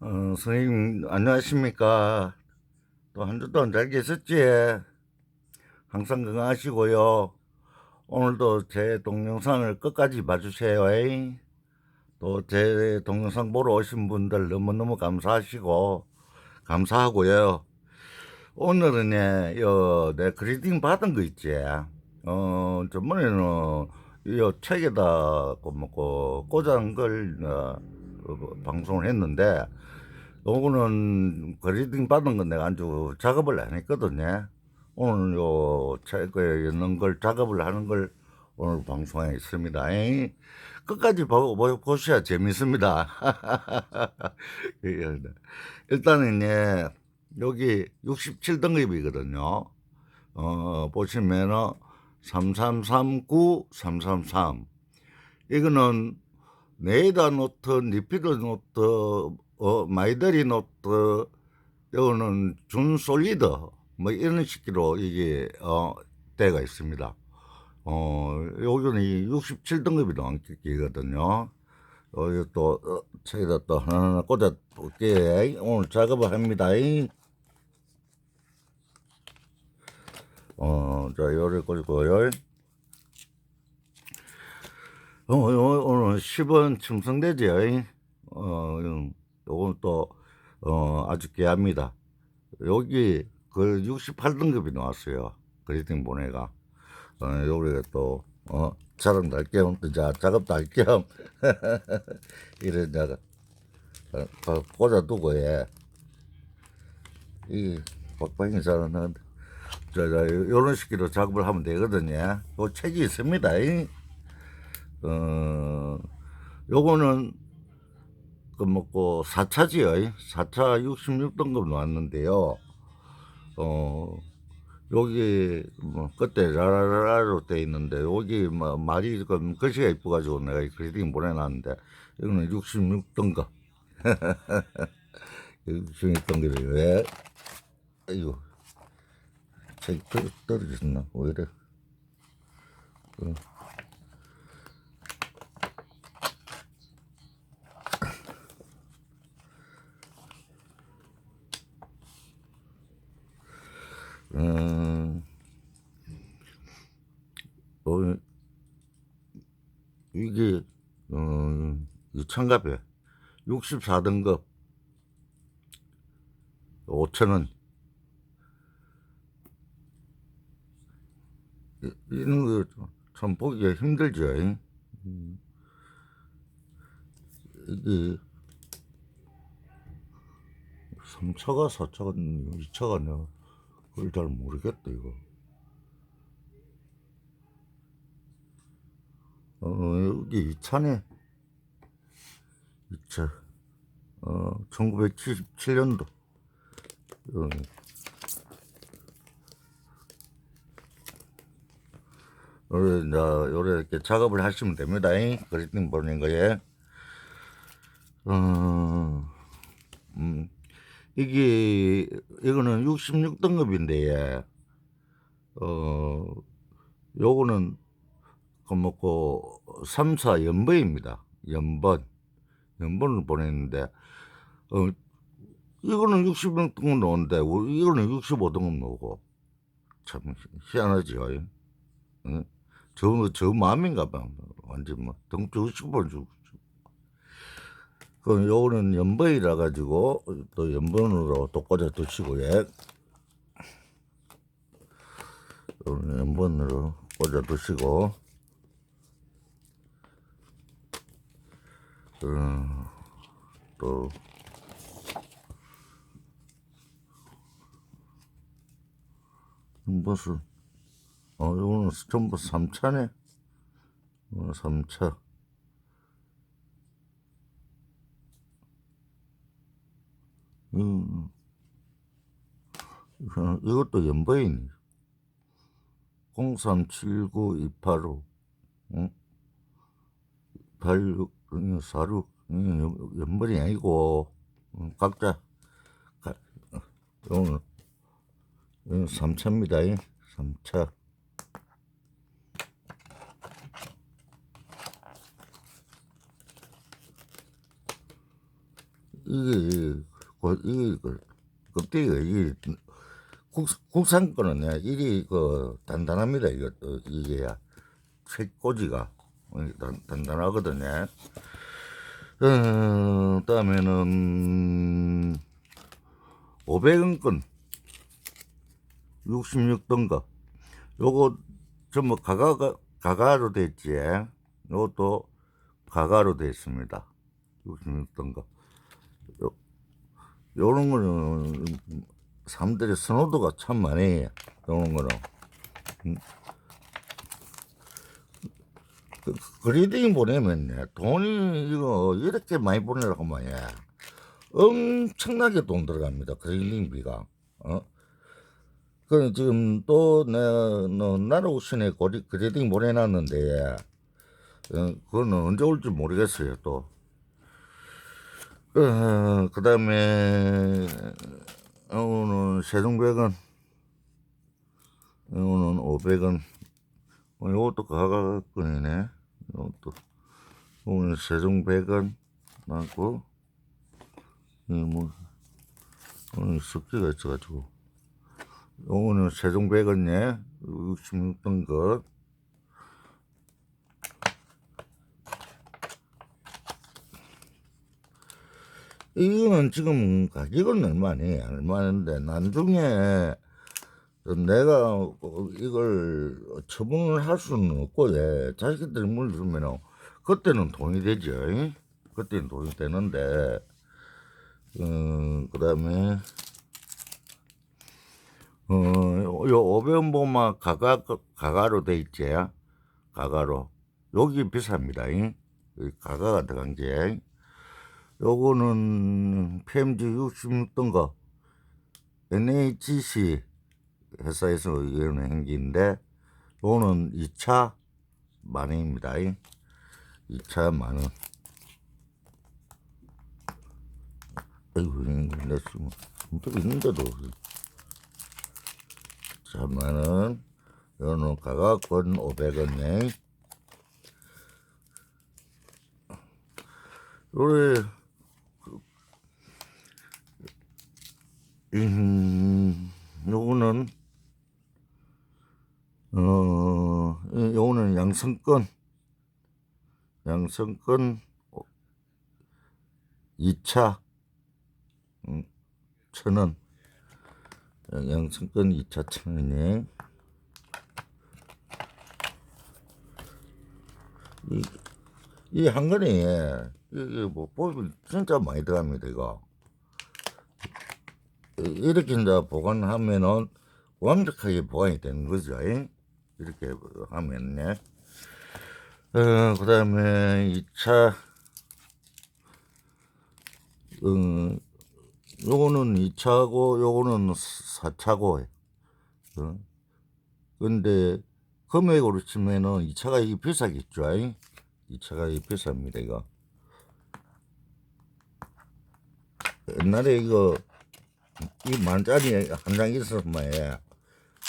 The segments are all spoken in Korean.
어, 선생님, 안녕하십니까. 또 한 주 동안 잘 계셨지? 항상 건강하시고요. 오늘도 제 동영상을 끝까지 봐주세요. 또 제 동영상 보러 오신 분들 너무너무 감사하시고, 감사하고요. 오늘은, 예, 요, 내 그리딩 받은 거 있지? 어, 저번에는, 이 책에다, 그, 뭐, 그, 꽂은 걸, 어, 어, 방송을 했는데, 요거는 그리딩 받은 건 내가 아주 작업을 안 했거든요. 오늘 요 책에 있는 걸 작업을 하는 걸 오늘 방송에 있습니다. 에이, 끝까지 보, 보, 보셔야 재밌습니다. 예, 일단은 예, 여기 67등급이거든요. 어, 보시면은 3339, 333. 이거는 네이다 노트, 리피드 노트, 어, 마이더리 노트, 이거는 준 솔리드, 뭐 이런 식으로 이게, 어, 때가 있습니다. 어, 여기는 이 67등급이 넘기거든요. 여기 또, 어, 책에다 또 하나하나 꽂아 볼게. 오늘 작업을 합니다. 어, 자, 요를 꽂고요. 어, 요- 오늘 10원 첨성대죠. 어, 음, 요건 또, 어, 아주 귀합니다. 여기 그 68등급이 나왔어요. 그리팅 보내가. 어, 요리가 또, 어, 자랑도 할 겸, 또 자, 작업도 할 겸, 이런, 자, 어, 어, 꽂아두고, 예. 이, 박방이 잘하는, 자, 자, 요런 식으로 작업을 하면 되거든요. 요 책이 있습니다. 이. 어, 요거는, 그, 뭐고, 4차지요. 4차 66등급 나왔는데요. 어, 여기, 뭐, 끝에 라라라라로 돼 있는데, 여기, 뭐, 말이, 그, 글씨가 이뻐가지고 내가 이 그리딩 보내놨는데, 이거는 66등급. 66등급이 왜, 아이고, 떨- 떨어졌나? 왜 이래? 그, 음, 어, 이게, 어, 이 참가비 64등급 5천원. 이런 거 참 보기가 힘들죠. 음. 이게 3차가 4차가 2차가 내가 그걸 잘 모르겠다 이거. 어, 여기 2차네. 2차. 어, 1977년도. 어, 요래, 자, 요래 이렇게 작업을 하시면 됩니다. 그리팅 보는 거에. 어, 음, 이게, 이거는 66등급인데, 어, 요거는, 그, 뭐고, 3, 4 연번입니다. 연번. 연번을 보냈는데, 어, 이거는 66등급 나오는데, 이거는 65등급 나오고, 참, 희한하죠. 응? 저, 저 마음인가 봐. 완전 뭐, 등 주고 싶어 주고. 그럼 요거는 연번이라 가지고, 또 연번으로 또 꽂아 두시고, 예. 연번으로 꽂아 두시고, 또, 무슨, 어, 요거는 전부 3차네. 어, 3차. 음, 이거- 이것도 연번이네. 0379285, 응? 86, 46, 연번이 아니고, 음, 각자, 가, 어, 요거는, 이건 3차입니다. 3차. 이게 그 이게 그 껍데기가 이게 국 국산 거는 예, 일이 그 단단합니다. 이거 또 이게야 어, 단, 단단하거든요. 어, 다음에는 500원 건 66던 거 요거 전부 가가가 가가로 됐지. 요것도 가가로 되어 있습니다. 66던 거. 요, 요런 거는 사람들의 선호도가 참 많이 요런 거는. 음. 그, 그리딩 보내면 돈이 이거 이렇게 많이 보내라고 말이야. 엄청나게 돈 들어갑니다. 그리딩비가. 어? 그 지금 또 내가 고리 그레딩 보내놨는데 어, 그거는 언제 올지 모르겠어요 또. 어, 그 다음에 오는 세종백원 오는 오백원 어, 요것도 가가건이네 요것도 오늘 세종백원 나고 뭐 오늘 습기가 있어가지고 요거는 세종백원에 66던 것. 이거는 지금 가격은 얼마니? 얼마인데, 나중에 내가 이걸 처분을 할 수는 없고, 예. 자식들이 물주면은, 그때는 돈이 되죠. 그때는 돈이 되는데, 음, 그 다음에, 어, 요 오변보마 가가, 가가로 돼 있지. 가가로. 여기 비쌉니다. 가가가 들어간 게. 요거는 PMG 66던 거. NHC 회사에서 이런 행기인데, 요거는 2차 만원입니다. 잉? 2차 만원. 아이고, 내 지금, 또 있는데도. 자만은 요는 가격은 500원네. 요래 음, 요거는 어 요거는 양성권. 양성권 2차 음, 천원. 양성권 2차 천원에 이, 이 한건에 이게 뭐 보면 진짜 많이 들어갑니다 이거. 이- 이렇게 이제 보관하면은 완벽하게 보관이 되는 거죠 잉? 이렇게 하면요 어, 그 다음에 2차 음, 요거는 2차고 요거는 4차고 어? 근데 금액으로 치면은 2차가 이 비싸겠죠 2차가 이 비쌉니다 이거 옛날에 이거 이 만짜리 한 장 있었으면.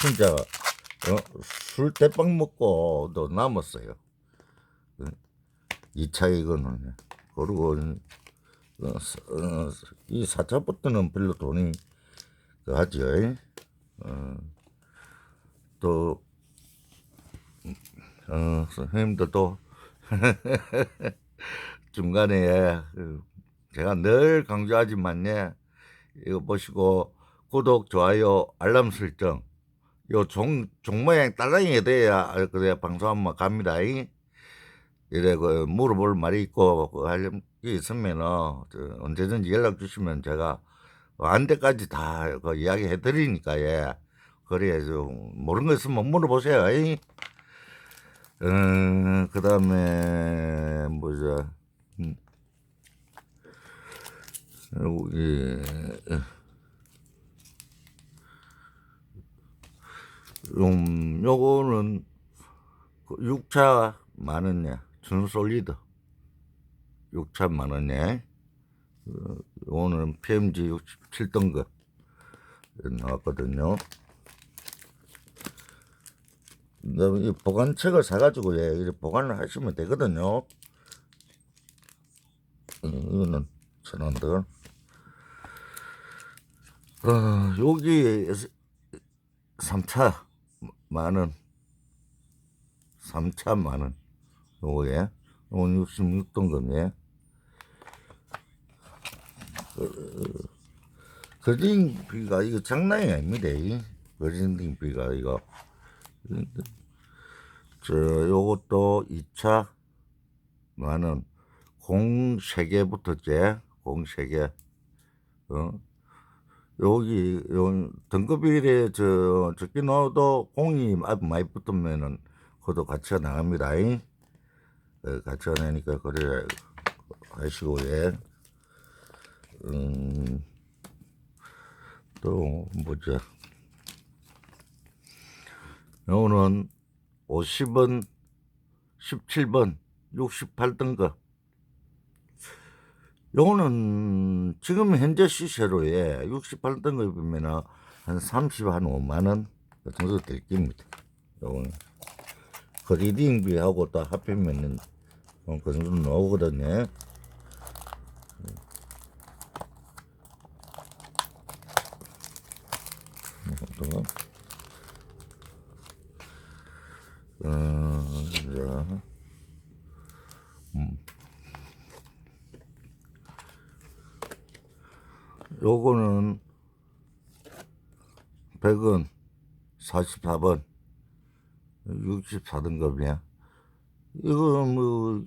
진짜 어, 술 대빵 먹고 또 남았어요 어? 2차 이거는 그리고 어, 서- 어, 이 4차부터는 별로 돈이 그 하죠. 어, 또, 어, 선생님도 또, 중간에, 그, 제가 늘 강조하지만요, 이거 보시고, 구독, 좋아요, 알람 설정, 요 종, 종 모양 딸랑이가 돼야, 그래야 방송 한번 갑니다. 이. 이래, 그, 물어볼 말이 있고, 그, 하려면, 있으면은, 저, 언제든지 연락 주시면 제가, 안 때까지 다, 그, 이야기 해 드리니까, 예. 그래야 좀, 모르는 거 있으면 물어보세요. 이. 어, 그 다음에, 뭐죠, 음. 여기, 음, 요거는, 6차 만원이야. 준솔리드. 6차 만원에, 어, 오늘은 PMG 67등급 나왔거든요. 이 보관책을 사가지고 예, 보관을 하시면 되거든요. 음, 이거는 천원들. 어, 여기 3차 만원. 3차 만원. 요거에. 요건 66등급에. 거진비가 이거 장난이 아닙니다. 이 거진비가 이거. 저 요것도 2차 만원. 공 3개부터째. 공 3개. 어? 여기 요 등급일에 저 적게 넣어도 공이 마- 많이 붙으면은 그것도 같이가 나갑니다. 이. 어, 같이가 나니까 그래 하시고 예. 음, 또 뭐죠? 요거는 50원, 17번, 68등급. 요거는 지금 현재 시세로에 68등급이면 한 30, 한 5만원 그 정도 될 겁니다. 요거는. 거리딩비하고 또 합하면은 어, 그 정도 나오거든요. 자, 음. 요거는 100원, 44번, 64등급이야. 이거 뭐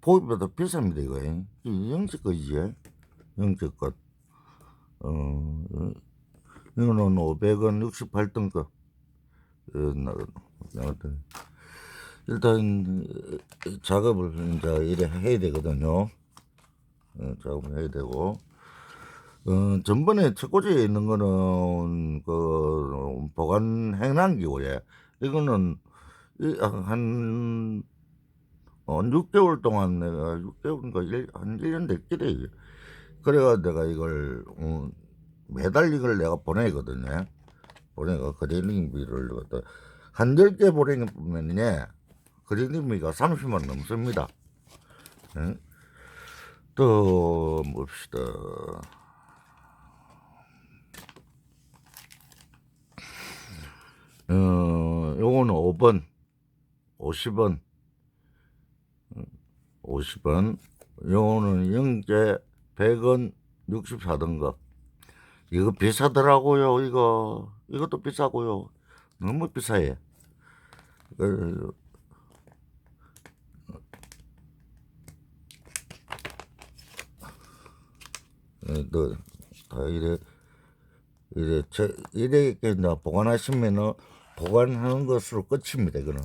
보기보다 비쌉니다 이거. 이 영지거지. 영지것. 어, 이거는 500원 68등급. 어, 나- 나한테. 일단 어, 작업을 이제 이래 해야 되거든요. 어, 작업을 해야 되고. 어, 전번에 첫 꽂이에 있는 거는 그 보관 행랑기고요. 이거는 이- 한, 어, 6개월 동안 내가 6개월인가 일- 한 1년 됐길래 그래가 내가 이걸 어, 매달 이걸 내가 보내거든요. 보내가 그리닝비를 갖다 한 10개 보내면요 그리닝비가 30만 넘습니다. 응? 또 봅시다. 어, 요거는 5번, 50원, 50원, 요거는 영재 100원 64등급. 이거 비싸더라고요, 이거. 이것도 비싸고요. 너무 비싸요. 그, 어, 너, 다 이래, 이래, 저, 이제 보관하시면은 보관하는 것으로 끝입니다, 이거는.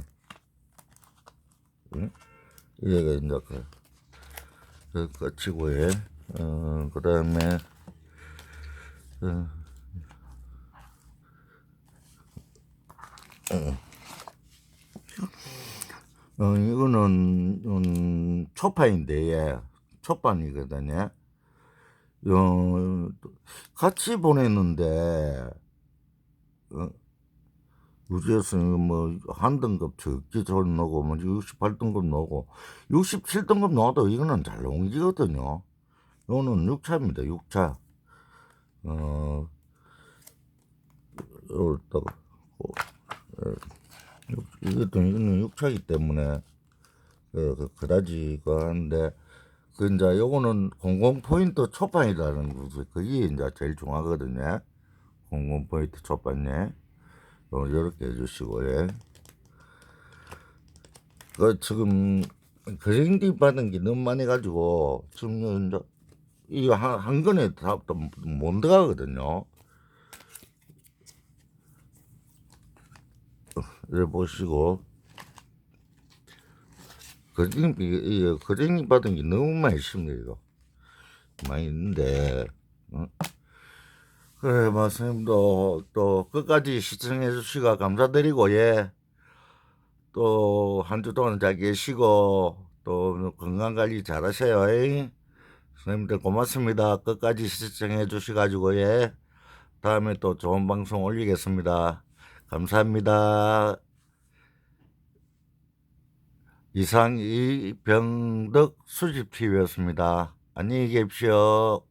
응? 이래가 이제 그, 그 끝이고, 예. 어, 그 다음에, 어, 어, 이거는, 음, 초파인데, 예. 초반이거든요. 어, 같이 보냈는데, 어, 우주에서 뭐, 한 등급 적기 좀 넣고, 뭐, 68등급 넣고, 67등급 넣어도 이거는 잘 옮기거든요. 이거는 6차입니다, 6차. 어, 여기다가, 어, 어, 육- 이것도, 이거는 6차이기 때문에, 그, 그, 그다지가 한데, 그, 이제, 요거는 공공 포인트 초반이라는 거지. 그게 이제 제일 중요하거든요. 공공 포인트 초반에. 어, 요렇게 해주시고, 예. 그, 지금, 그랜디 받은 게 너무 많이 가지고, 지금, 이제, 이거 한, 한 건에 다, 못 들어가거든요. 이래 보시고, 그림, 이, 그림 받은 게 너무 많이 있습니다, 이거. 많이 있는데, 어? 그래, 뭐, 선생님도 또 끝까지 시청해 주시고 감사드리고, 예. 또, 한 주 동안 잘 계시고, 또 건강 관리 잘 하세요, 예. 선생님들 고맙습니다. 끝까지 시청해 주셔가지고, 예. 다음에 또 좋은 방송 올리겠습니다. 감사합니다. 이상 이병덕 수집TV였습니다. 안녕히 계십시오.